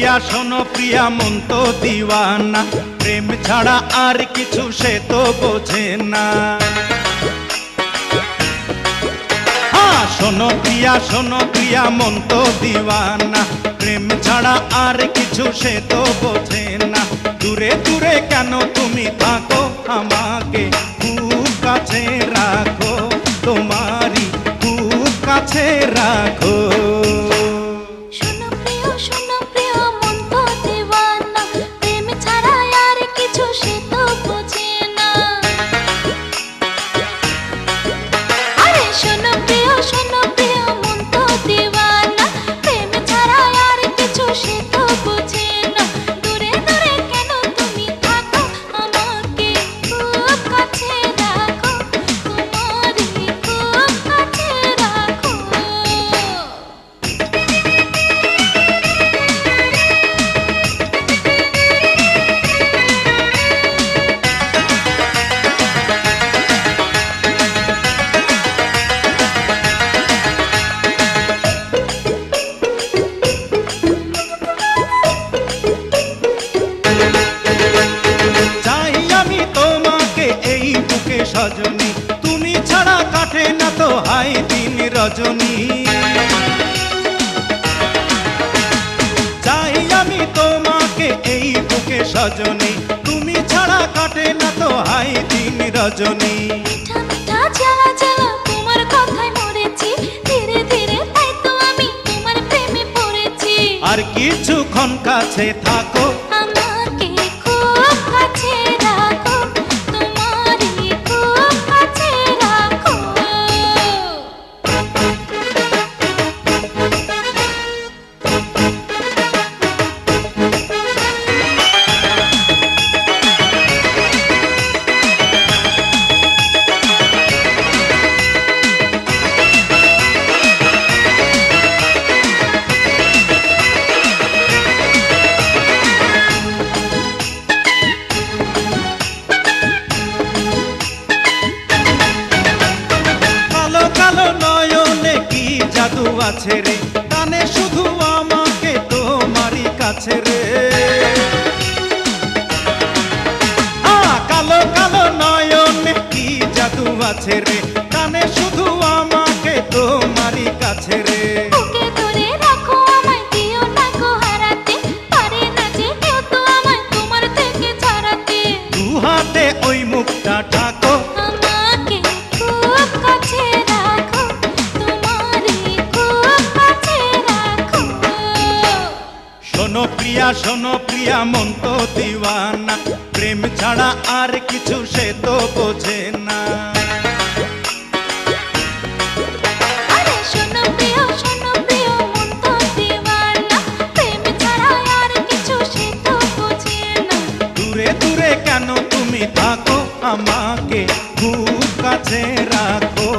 প্রিয়া শোনো প্রিয়া মন তো দিওয়ানা। প্রেম ছাড়া আর কিছু সে তো বোঝে না। হ্যাঁ, শোনো প্রিয়া শোনো প্রিয়া মন তো দিওয়ানা। প্রেম ছাড়া আর কিছু সে তো বোঝে না। দূরে দূরে কেন তুমি থাকো আমাকে? খুব কাছে রাখো তোমারই খুব কাছে রাখো। তুমি ছাড়া কাটে না তো হাই দিন রজনী। চাই আমি তোমাকে এই বুকে সজনী। তুমি ছাড়া কাটে না তো হাই দিন রজনী। আর কিছুক্ষণ কাছে থাকো জাদু আছে রে। কানে শুধু আমাকে তোমারই কাছে রে। কালো কালো নয়নে কি জাদু আছে রে? কানে শুধু আমাকে তোমারই কাছে রে। বুকে ধরে রাখো শোনো প্রিয়া শোনো প্রিয়া মন তো দিওয়ানা। প্রেম ছাড়া আর কিছু সে তো বোঝে না। দূরে দূরে কেন তুমি থাকো আমাকে খুব কাছে রাখো।